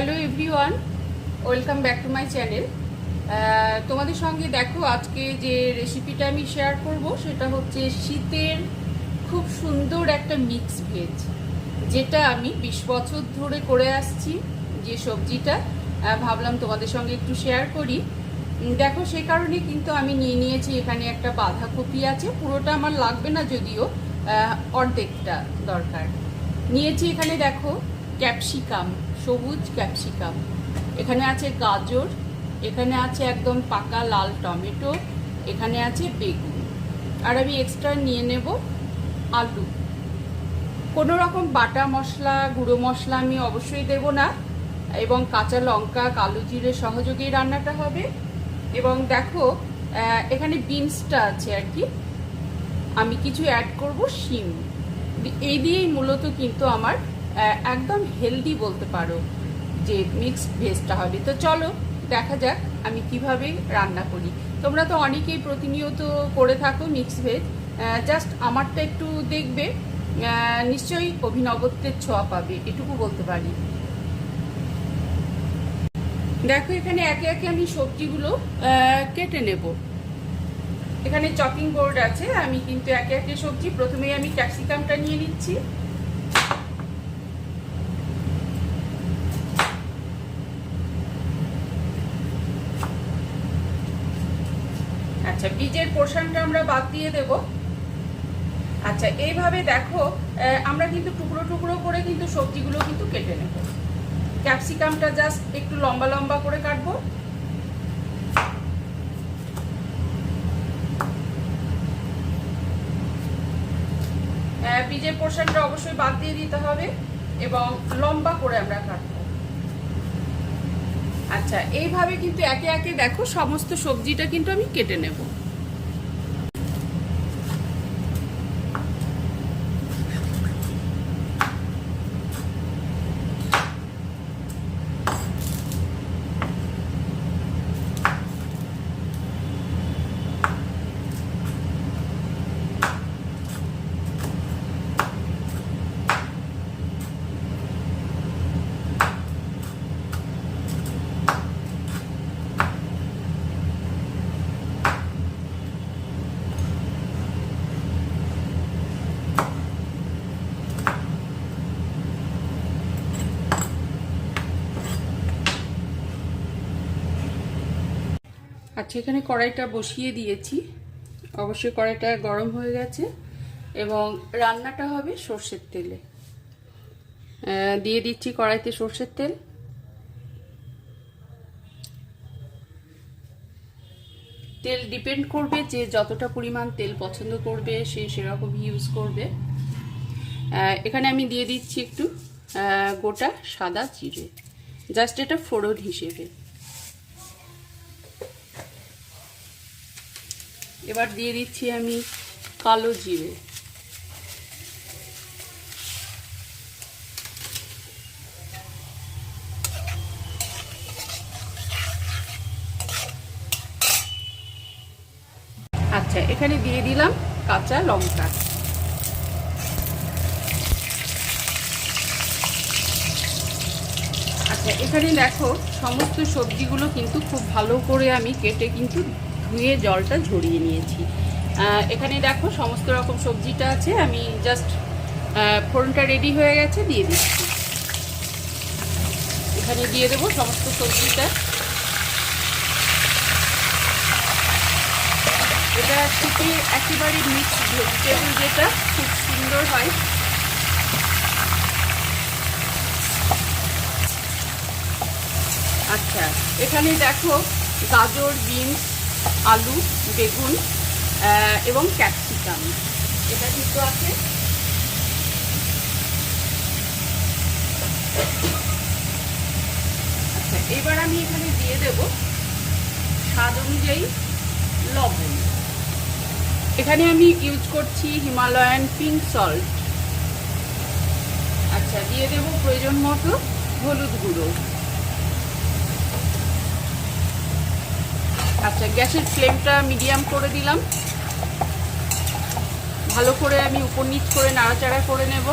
Hello everyone, welcome back to my channel. তোমাদের সঙ্গে দেখো আজকে যে রেসিপিটা আমি শেয়ার করব, সেটা হচ্ছে শীতের খুব সুন্দর একটা মিক্স ভেজ, যেটা আমি বিশ বছর ধরে করে আসছি যে সবজিটা। ভাবলাম তোমাদের সঙ্গে একটু শেয়ার করি। দেখো সে কারণে কিন্তু আমি নিয়ে নিয়েছি এখানে একটা বাঁধাকপি আছে, পুরোটা আমার লাগবে না যদিও অর্ধেকটা দরকার। নিয়েছি এখানে দেখো ক্যাপসিকাম, সবুজ ক্যাপসিকাম। এখানে আছে গাজর, এখানে আছে একদম পাকা লাল টমেটো, এখানে আছে বেগুন। আর আমি এক্সট্রা নিয়ে নেব আলু। কোনো রকম বাটা মশলা, গুঁড়ো মশলা আমি অবশ্যই দেব না। এবং কাঁচা লঙ্কা, কালো জিরে সহযোগেই রান্নাটা হবে। এবং দেখো এখানে বিনসটা আছে আর কি। আমি কিছু অ্যাড করব শিম। এই দিয়েই মূলত কিন্তু আমার একদম হেলদি বলতে পারো যে মিক্সড ভেজটা হবে। তো চলো, দেখা যাক আমি কীভাবে রান্না করি। তোমরা তো অনেকেই প্রতিনিয়ত করে থাকো মিক্স ভেজ জাস্ট আমারটা একটু দেখবে। নিশ্চয়ই অভিনবত্বের ছোঁয়া পাবে, এটুকু বলতে পারি। দেখো, এখানে একে একে আমি সবজিগুলো কেটে নেব। এখানে চপিং বোর্ড আছে, আমি কিন্তু একে একে সবজি, প্রথমেই আমি ক্যাপসিকামটা নিয়ে নিচ্ছি। আচ্ছা বীজের পোর্শনটা আমরা বাদ দিয়ে দেব। আচ্ছা এইভাবে দেখো আমরা কিন্তু টুকরো টুকরো করে কিন্তু সবজিগুলো কিন্তু কেটে নেব। ক্যাপসিকামটা জাস্ট একটু লম্বা লম্বা করে কাটবো। বীজের পোর্শনটা অবশ্যই বাদ দিয়ে দিতে হবে এবং লম্বা করে আমরা কাটবো। আচ্ছা এইভাবে কিন্তু একে একে দেখো সমস্ত সবজিটা কিন্তু আমি কেটে নেব। আচ্ছা এখানে কড়াইটা বসিয়ে দিয়েছি। অবশ্যই কড়াইটা গরম হয়ে গেছে এবং রান্নাটা হবে সর্ষের তেলে। দিয়ে দিচ্ছি কড়াইতে সর্ষের তেল। তেল ডিপেন্ড করবে যে যতটা পরিমাণ তেল পছন্দ করবে, সে সেরকম ইউজ করবে। এখানে আমি দিয়ে দিচ্ছি একটু গোটা সাদা জিরে। জাস্ট এটা ফোড়ন হিসেবে। এবার দিয়ে দিচ্ছি আমি কালো জিরে। আচ্ছা এখানে দিয়ে দিলাম কাঁচা লঙ্কা। আচ্ছা এখানে দেখো, সমস্ত সবজিগুলো কিন্তু খুব ভালো করে আমি কেটে কিন্তু ধুয়ে জলটা ঝরিয়ে নিয়েছি। এখানে দেখো সমস্ত রকম সবজিটা আছে। আমি জাস্ট ফোড়নটা রেডি হয়ে গেছে, দিয়ে দিচ্ছি। এখানে দিয়ে দেবো সমস্ত সবজিটা। এটা থেকে একেবারে মিক্স ভেজিটেবল যেটা খুব সুন্দর হয়। আচ্ছা এখানে দেখো গাজর, বিনস আলু, বেগুন এবং ক্যাপসিকাম। এটা কিন্তু আছে। আচ্ছা এবার আমি এখানে দিয়ে দেব স্বাদ অনুযায়ী লবণ। এখানে আমি ইউজ করছি হিমালয়ান পিঙ্ক সল্ট আচ্ছা দিয়ে দেব প্রয়োজন মতো হলুদ গুঁড়ো। আচ্ছা গ্যাসের ফ্লেমটা মিডিয়াম করে দিলাম। ভালো করে আমি উপর নিচ করে নাড়াচাড়া করে নেব।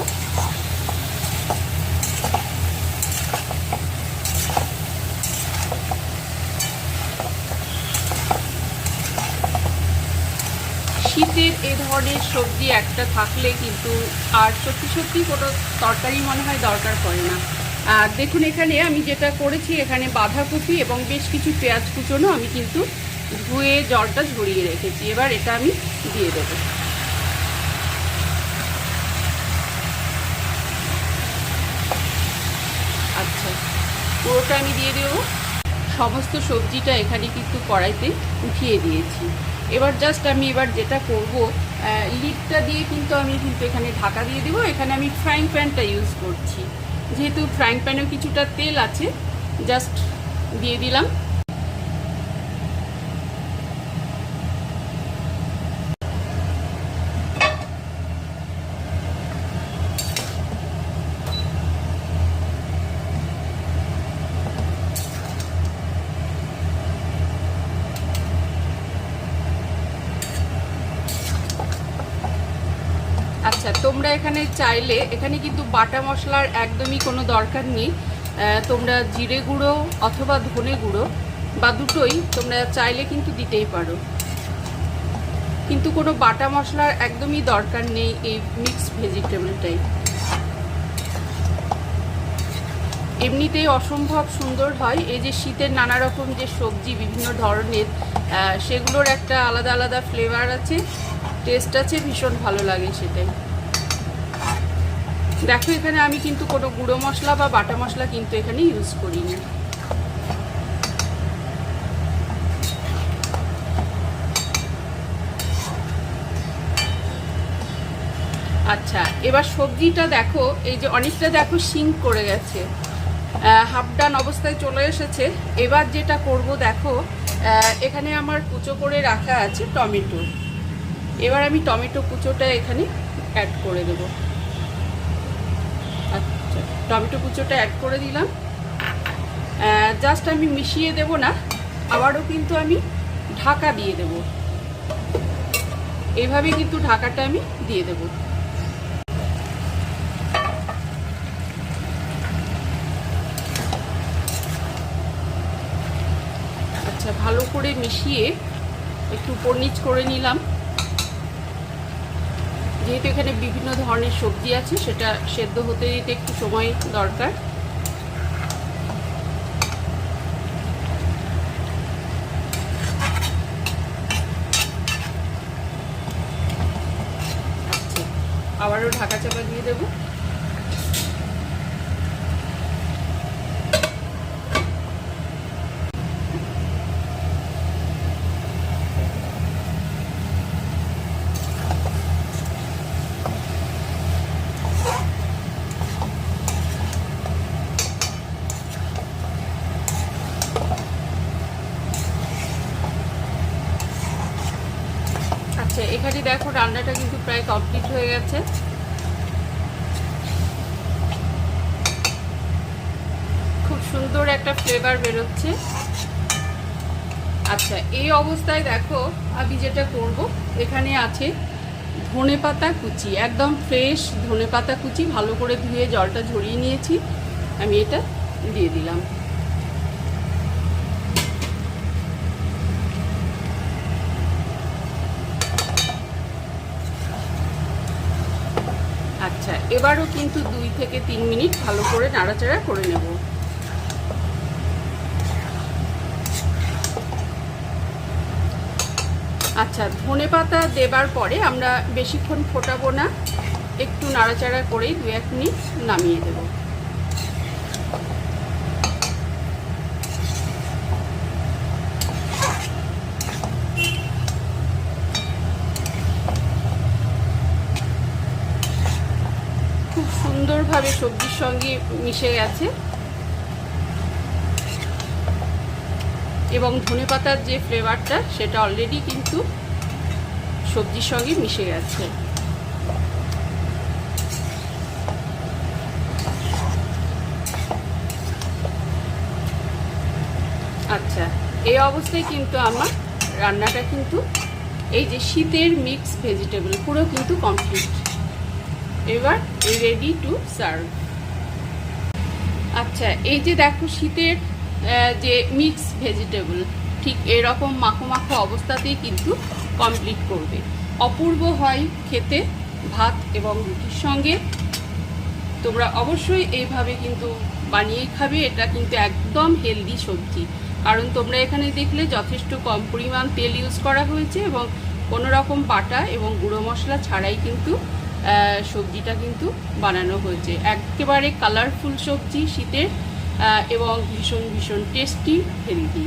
শীতের এ ধরনের সবজি একটা থাকলে কিন্তু আর সত্যি সত্যি কোনো তরকারি মনে হয় দরকার পড়ে না। আর দেখুন এখানে আমি যেটা করেছি, এখানে বাঁধাকপি এবং বেশ কিছু পেঁয়াজ কুচোনো আমি কিন্তু ধুয়ে, জলটা ঝরিয়ে রেখেছি। এবার এটা আমি দিয়ে দেবো। আচ্ছা পুরোটা আমি দিয়ে দেবো। সমস্ত সবজিটা এখানে কিন্তু কড়াইতে উঠিয়ে দিয়েছি। এবার জাস্ট আমি এবার যেটা করব লিডটা দিয়ে কিন্তু আমি কিন্তু এখানে ঢাকা দিয়ে দেবো। এখানে আমি ফ্রাইং প্যানটা ইউজ করছি। যেহেতু ফ্রাইং প্যানেও কিছুটা তেল আছে জাস্ট দিয়ে দিলাম আচ্ছা তোমরা এখানে চাইলে, এখানে কিন্তু বাটা মশলার একদমই কোনো দরকার নেই। তোমরা জিরে গুঁড়ো অথবা ধনে গুঁড়ো বা দুটোই তোমরা চাইলে কিন্তু দিতেই পারো। কিন্তু কোনো বাটা মশলার একদমই দরকার নেই এই মিক্স ভেজিটেবলটাই এমনিতেই অসম্ভব সুন্দর হয়। এই যে শীতের নানা রকম যে সবজি, বিভিন্ন ধরনের সেগুলোর একটা আলাদা আলাদা ফ্লেভার আছে। টেস্ট আছে, ভীষণ ভালো লাগে সেটাই। দেখো, এখানে আমি কিন্তু কোনো গুঁড়ো মশলা বা বাটা মশলা কিন্তু এখানে ইউজ করিনি। আচ্ছা এবার সবজিটা দেখো, এই যে অনেকটা দেখো সিঙ্ক করে গেছে। হাফ ডান অবস্থায় চলে এসেছে। এবার যেটা করব দেখো এখানে আমার কুচো করে রাখা আছে টমেটো। এবার আমি টমেটো কুচোটা এখানে অ্যাড করে দেব। টমেটো কুচোটা অ্যাড করে দিলাম। জাস্ট আমি মিশিয়ে দেব না, আবারও কিন্তু আমি ঢাকা দিয়ে দেব। এইভাবে কিন্তু ঢাকাটা আমি দিয়ে দেবো। আচ্ছা ভালো করে মিশিয়ে একটু উপর নিচ করে নিলাম। যেহেতু এখানে বিভিন্ন ধরনের সবজি আছে, সেটা সেদ্ধ হতে দিতে একটু সময় দরকার। আচ্ছা আবারও ঢাকা চাপা দিয়ে দেবো আচ্ছা এখানে দেখো, রান্নাটা কিন্তু প্রায় কমপ্লিট হয়ে গেছে। খুব সুন্দর একটা ফ্লেভার বেরোচ্ছে। আচ্ছা এই অবস্থায় দেখো, আমি যেটা করব, এখানে আছে ধনে পাতা কুচি, একদম ফ্রেশ ধনে পাতা কুচি, ভালো করে ধুয়ে জলটা ঝরিয়ে নিয়েছি। আমি এটা দিয়ে দিলাম আচ্ছা এবারও কিন্তু দুই থেকে তিন মিনিট ভালো করে নাড়াচাড়া করে নেব। আচ্ছা ধনে পাতা দেবার পরে আমরা বেশিক্ষণ ফোটাবো না। একটু নাড়াচাড়া করেই দু এক মিনিট নামিয়ে দেব খুব সুন্দরভাবে সবজির সঙ্গে মিশে গেছে। এবং ধনে পাতার যে ফ্লেভারটা সেটা অলরেডি কিন্তু সবজির সঙ্গে মিশে গেছে। আচ্ছা এই অবস্থায় কিন্তু আমার রান্নাটা কিন্তু এই যে শীতের মিক্স ভেজিটেবল পুরো কিন্তু কমপ্লিট এবার রেডি টু সার্ভ আচ্ছা এই যে দেখো শীতের যে মিক্স ভেজিটেবল ঠিক এরকম মাখো মাখো অবস্থাতেই কিন্তু কমপ্লিট করবে। অপূর্ব হয় খেতে, ভাত এবং রুটির সঙ্গে। তোমরা অবশ্যই এইভাবে কিন্তু বানিয়ে খাবে, এটা কিন্তু একদম হেলদি সবজি। কারণ তোমরা এখানে দেখলে যথেষ্ট কম পরিমাণ তেল ইউজ করা হয়েছে এবং কোনো রকম বাটা এবং গুঁড়ো মশলা ছাড়াই কিন্তু সবজিটা কিন্তু বানানো হয়েছে। একেবারে কালারফুল সবজি শীতের এবং ভীষণ ভীষণ টেস্টি হেলদি